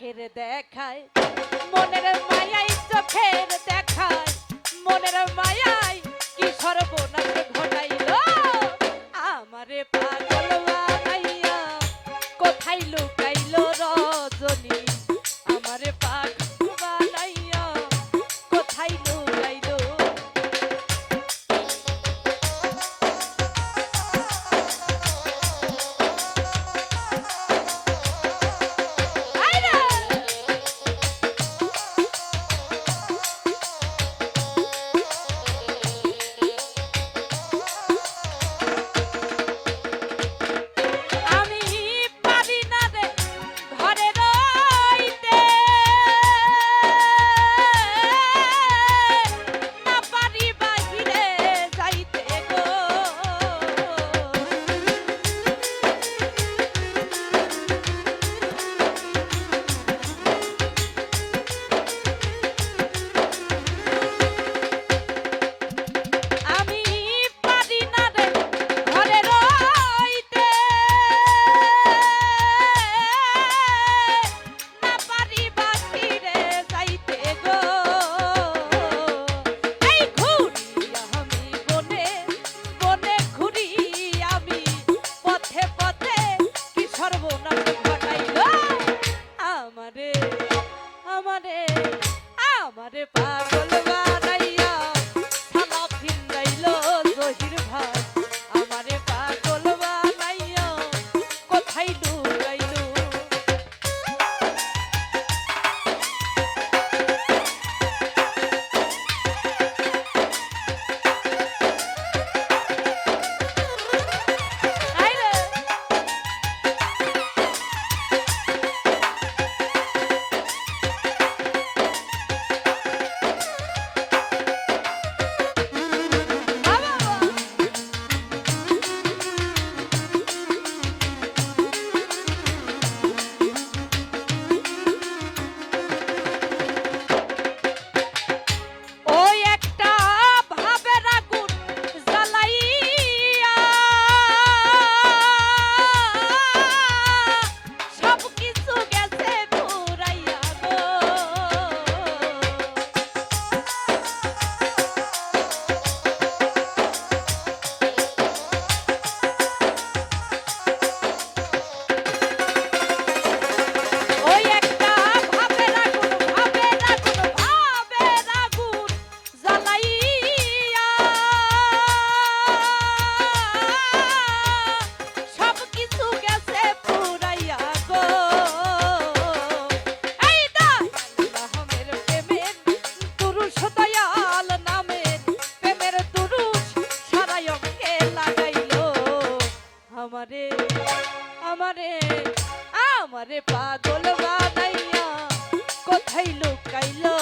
চোখের দেখায় মনের মায়াই চোখের দেখায় মনের মায়াই কি সর্বনাশ কোথায় লুকাইলো